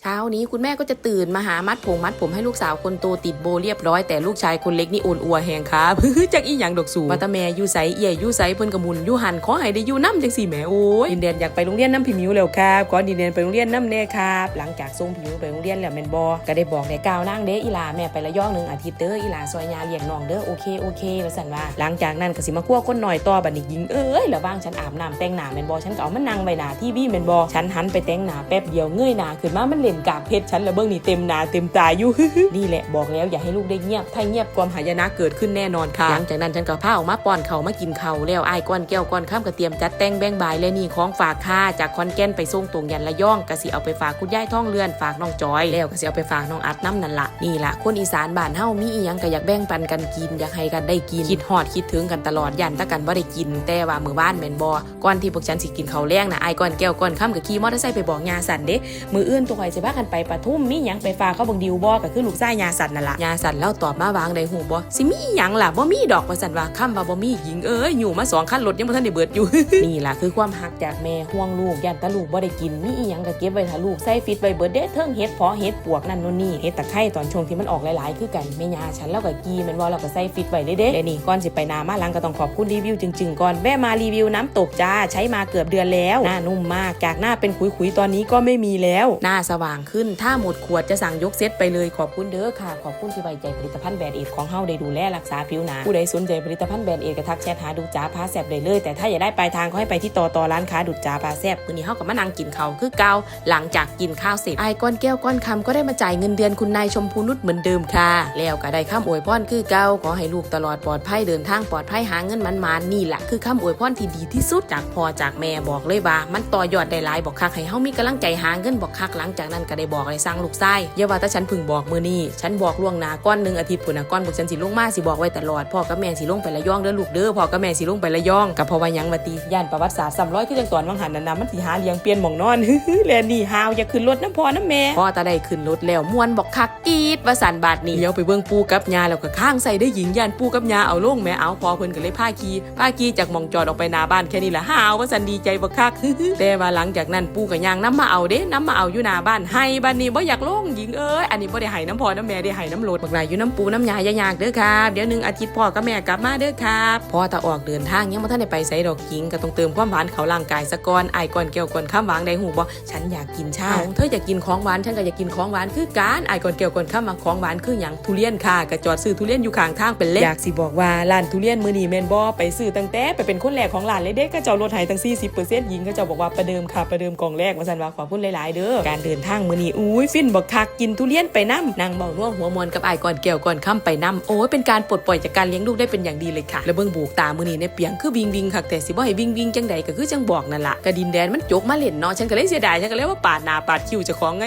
เช้า นี้คุณแม่ก็จะตื่นมาหามัดผมมัดผมให้ลูกสาวคนโตติดโบเรียบร้อยแต่ลูกชายคนเล็กนี่โอนอัวแหงครับจากอีหยังดอกสูมาตาแม่ยู่ใสเอี่ยยู่ใสเพิ่นกระมุนยู่หันขอให้ได้ยู่น้ำจังสี่แหม่โอ้ยดินเดนอยากไปโรงเรียนน้ำพิมิวแล้วครับขอดินเดนไปโรงเรียนน้ำแน่ครับหลังจากส่งพิมิวไปโรงเรียนแล้วแม่นบอก็ได้บอกได้กาวนางเด้อีลาแม่ไประยองหนึ่งอาทิตย์เด้ออีลาซอยยาเลี้ยงน้องเด้อโอเคโอเคว่าสันว่า หลังจากนั้นก็สิมาคั่วคนหน่อยต่อบัดนี้ยิงเอ้ยแล้วบ้างฉันอาบน้ำแต่งหน้าแม่นบอฉันก็เอามานั่งไว้หน้าทีวีแม่นบอฉันหันไปแต่งหน้าแป๊บเดียวเงยหน้าขึ้นมามันเล่นกาเพชรฉันแล้วเบิ่งนี่เต็มหน้าเต็มตาอยู่นี่แหละบอกแล้วอย่าให้ลูกได้เงียบ ถ้าเงียบความหายนะเกิดขึ้นแน่นอนค่ะ หลังจากนั้นฉันก็พาออกมาป้อนเขามากินเขาแล้วไอ้ก้อนแก้วก้อนข้ามก็เตรียมจัดแต่งแบ่งบายและนี่ของฝากค่าจากคอนแก่นไปส่งตรงยันระย่องก็สิเอาไปฝากคุณยายท่องเรือนฝากน้องจอย แล้วก็สิเอาไปฝากน้องอัดน้ำนั่นละนี่ละคนอีสานบ้านเฮามีอีหยังก็อยากแบ่งปันกันกินอยากให้กันได้กินคิดฮอดคิดถึงกันตลอดยันตะกันบ่ได้กิน แต่ว่ามือบ้านแมนบ่ก่อนที่พวกฉันสิกินเขาแรงน่ะอ้ก้อนแก้วก้อนข้ามก็ขี่มอเตอร์ไซค์ไปบอกยาสันเด้มืออื่นตัวข่อยสิพากันไปปทุมมีหยังไปฝากเขาบังดิวบ่ก็คือลูกชายยาสันนั่นล่ะยาสันเล่าตอบมาวางได้หูบ่สิมีหยังล่ะบ่มีดอกว่าสันว่าคำว่าบ่มีหญิงเอ้ยอยู่มาสองคันรถยังบ่ทันได้เบิดอยู่นี่ล่ะคือความหักจากแม่ห่วงลูกยันตะลูกบ่ได้กินมีอีหยังก็เก็บไว้ถ้าลูกใส่ฟิตไว้เบิดเด้เทิงเฮ็ดเพาะเฮ็ดปวกนั่นนู่นนี่เฮ็ดตะไคร้ตอนช่วงที่มันออกหลายๆคือกันแม่ยาฉันแล้วก็กีแม่นบ่เราก็ใส่ฟิตไว้เลยเด้และนี่ก่อนสิไปนามาหลังก็ต้องขอบคุณรีวิวจริงๆก่อนแม่มารีวิวน้ำตกจ้าใช้มาเกือบเดือนแล้วหน้านุ่มมากจากหน้าเป็นขุยๆตอนนี้ก็ไม่มีแล้ว หน้าสว่างขึ้น ถ้าหมดขวดจะสั่งยกเซตไปเลยขอบคุณเด้อค่ะ ขอบคุณที่ไว้ใจผลิตภัณฑ์แบรนด์เอดของเฮาได้ดูแลรักษาผิวหนาผู้ใดสนใจผลิตภัณฑ์แบรนด์เอดก็ทักแชทหาดูจ้าพาแซบได้เลย แต่ถ้าอยากได้ปลายทางก็ให้ไปที่ต่อต่อร้านค้าดูจ้าพาแซบมื้อนี้เฮาก็มานั่งกินข้าวคือเกาหลังจากกินข้าวเสร็จไอ้ก้อนแก้วก้อนคำก็ได้มาจ่ายเงินเดือนคุณนายชมพูนุชเหมือนเดิมค่ะ แล้วก็ได้คำอวยพรคือเกาขอให้ลูกตลอดปลอดภัยเดินทางปลอดภัยหาเงินมันๆนี่แหละคือคำอวยพรที่ดีที่สุดจากพ่อจากแม่บอกเลยว่า มันต่อยอดได้หลายบอกคักให้เฮามีกำลังใจหาเงินบอกคักหลังจากนั้นก็ได้บอกให้สร้างลูกไส้อย่าว่าแต่ฉันพึ่งบอกมือนี้ฉันบอกล่วงหน้าก้อนหนึ่งอาทิตย์ผุนนะก้อนบอกฉันสิลงมาสิบอกไว้ตลอดพ่อกับแม่สิลงไประยองเด้อลูกเด้อพ่อกับแม่สิลงไประยองกับพราะว่ายังวาตีย่านประวัติศาสตร์ซ้ำร้อยคือจังตอนวังหันนันนะมันสิหาเลี้ยงเปลี่ยนหมองนอนแลนนี่ฮาวอย่าขึ้นรถน้ำพ่อน้ำแม่พ่อตาได้ขึ้นรถแล้วมวนบอกคักกีดว่าสันบาทนี่เดี๋ยวไปเบิ่งปูกับยาแล้วก็ข้างใส่ได้หญิงย่านปูกับยาเอาลงแม่เอาพอเพิ่นก็เลยพาขี่พาขี่จากหมองจอดออกไปหน้าบ้านแค่นี้แหละฮาวว่าสันดีใจบักคักแต่ว่าหลังจากนั้นปูกับยางน้ำมาเอาเด้น้ำมาเอาอยู่หน้าบ้านให้บ้านนี้บ่อยากลงหญิงเอ้ยอันนี้บ่ได้ให้น้ำพ่อน้ำแม่ได้ให้น้ำรถบักหลายอยู่น้ำปูน้ำยาอย่ายากเด้อครับเดี๋ยวหนึงอาทิตย์พ่อกับแม่กลับมาเด้อครับพ่อตาออกเดินทางยังบ่ทันได้ไปไสดอกหญิงก็ต้องเติมความหวานเขาร่างกายซะก่อนไอ้ายก่อนเกี่ยวก่อนข้ามวางได้หูบ่ฉันอยากกินชาเธออยากกินของหวานฉันก็อยากกินของหวานคือกันไอ้ายก่อนเกี่ยวก่อนข้ามวางของหวานคือหยังทุเรียนค่ะก็จอดซื้อทุเรียนอยู่ข้างทางเป็นเล่อยากสิบอกว่าร้านทุเรียนมื้อนี้แม่นบ่ไปซื้อตั้งแต่ไปเป็นคนแรกของร้านเลยเด้ก็เจ้าลดให้ตั้ง40%หญิงก็เจ้าบอกว่าประเดิมค่ะประเดิมกล่องแรกว่าซั่นว่าขอบคุณหลายๆเด้อการเดินทางมื้อนี้อุ้ยฟินบักคักกินทุเรียนไปนํนั่งเมาน่วงหัวมวนกับไอ้ก่อนเกี่ยวก่อนค่ำไปนํโอ้ยเป็นการปลดปล่อยจากการเลี้ยงลูกได้เป็นอย่างดีเลยค่ะ แล้วเบิ่งบูกตามื้อนี้เนี่ยเปียงคือวิงวิงคักแต่สิบ่ให้วิงวิงจังใดก็คือจังบอกนั่นละกระดินแดนมันจกมาเล่นเนาะฉันก็เลยเสียดายฉันก็เลยว่าปาดหน้าปาดคิ้วจ้าของไง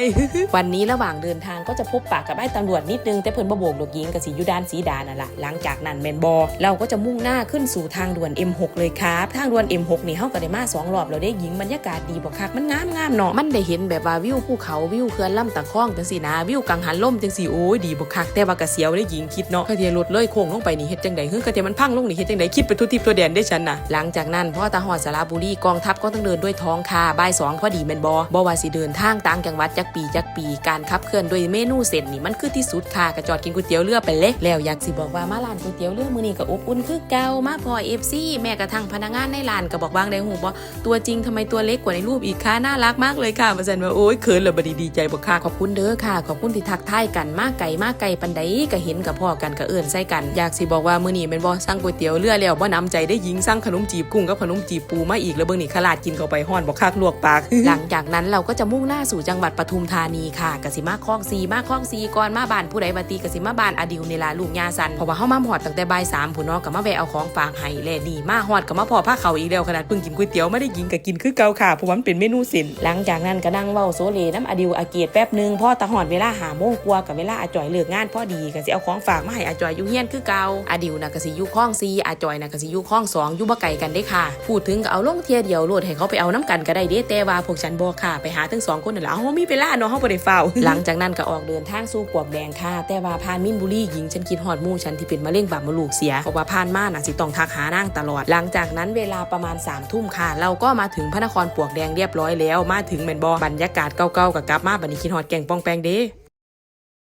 วันนี้ระหว่างเดินทางก็จะพบปากกับไอ้ตำรวจนิดนึงแต่เพิ่นบ่โบกดอกยิงกับสียูดานสีดานั่นละหลังจากนั้นแมนบอเราก็จะมุ่งหน้าขึ้นสู่ทางด่วน M6 เลยครับทางด่วน M6 นี่เฮาก็ได้มาสองรอบแล้วได้หญิงบรรยากาศดีบ่คักมันงามงามๆเนาะมันได้เห็นแบบว่าวิวภูเขาวิววเขื่อนลำตะคองจังซี่นะวิวกังหันลมจังซี่โอ้ยดีบ่คักแต่ว่าก็เสียวได้หญิงคิดเนาะกระเทียรถเลยโค้งลงไปนี่เฮ็ดจังได๋ฮึกระเทียมันพังลงนี่เฮ็ดจังไดคิดไปทุทิศตัวแดนได้ฉันน่ะหลังจากนั้นพ่อตาหอดสระบุรีกองทัพก็ต้องเดินด้วยท้องค่ะบ่ายสองพอดีแม่นบ่บ่ว่าสิเดินทางต่างจังหวัดจักปีจักปีการขับเคลื่อนด้วยเมนูเส้นนี่มันคือที่สุดค่ะกระจอดกินก๋วยเตี๋ยวเรือไปเล็กแล้วอยากสิบอกว่ามาร้านก๋วยเตี๋ยวเรือมื้อนี้ก็อบอุ่นคือเก่ามาพอ FC แม้กระทั่งพนักงานในร้านก็บอกบางได้หูบ่ตัวจริงทำไมตัวเล็กกว่าในรูปอีกค่ะน่ารักมากเลยค่ะว่าซั่นว่าโอ้ยเขินแล้วบ่ดีใจบ่ค่ะขอบคุณเด้อค่ะ ขอบคุณที่ทักทายกันมาไกลมาไกลปันใดก็เห็นกับพ่อกันก็เอิ้นใส่กันอยากสิบอกว่ามื้อนี้แม่นบ่สั่งก๋วยเตี๋ยวเรือแล้วบ่น้ำใจได้หญิงสั่งขนมจีบกุ้งกับขนมจีบปูมาอีกแล้วเบิ่งนี่ขลาดกินเข้าไปฮ้อนบ่คักลวกปาก หลังจากนั้นเราก็จะมุ่งหน้าสู่จังหวัดปทุมธานีค่ะกสิมาคลองซีมาคลองซีก่อนมาบ้านผู้ใดบัตีกสิมาบ้านอดิวนี่ล่ะลูกยาสันเพราะว่าเฮามาหอดตั้งแต่บ่ายสามผู้น้องก็มาแวะเอาของฝากให้แลนี่มาหอดก็มาพอผ้าเขาวอีกแล้วขนาดเพิ่งกินก๋วยเตี๋ยวไม่ได้กินก็กินคือเก่าค่ะเพราะว่ามันเป็นเมนูเส้นหลังจากนั้นก็นั่งเว้าโซเลน้ำอดิวอาเกียดแป๊บหนึงพ่อตะหอดเวลาหาโมงกว่ากับเวลาอาจอยเลิกงานพ่อดีก็สิเอาของฝากมาให้อาจอยอยู่เฮียนคือเก่าอาดิวน่ะก็สิอยู่คลองซีอาจอยน่ะก็สิอยู่คลองสองอยู่บ่ไกลกันเด้ค่ะ พูดถึงก็เอาลงเทียเดียวโลดให้เขาไปเอาน้ำกันก็ได้เด้แต่ว่าพวกฉันบ่ค่ะ ไปหาทั้งสองคนนั่นแหละเฮามีเวลาเนาะเฮาบ่ได้เฝ้าหลังจากนั้นก็ออกเดินทางสู่กวกแดงค่ะ แต่ว่าผ่านมินบุรีหญิงฉันคิดฮอดหมู่ฉันที่เป็นมะเร็งปากมดลูกเสียเพราะว่าผ่านมาน่ะสิต้องทักหานางตลอด หลังจากนั้นเวลาประมาณ3ามทุ่มค่ะ เราก็มาถึงพระนครปวกแดงเรียบร้อยแล้ว มาถึงแม่นบ่บรรยากาศเก่าๆก็กลับมาบัดนี้คิดฮอดแก่งปองแปงเด้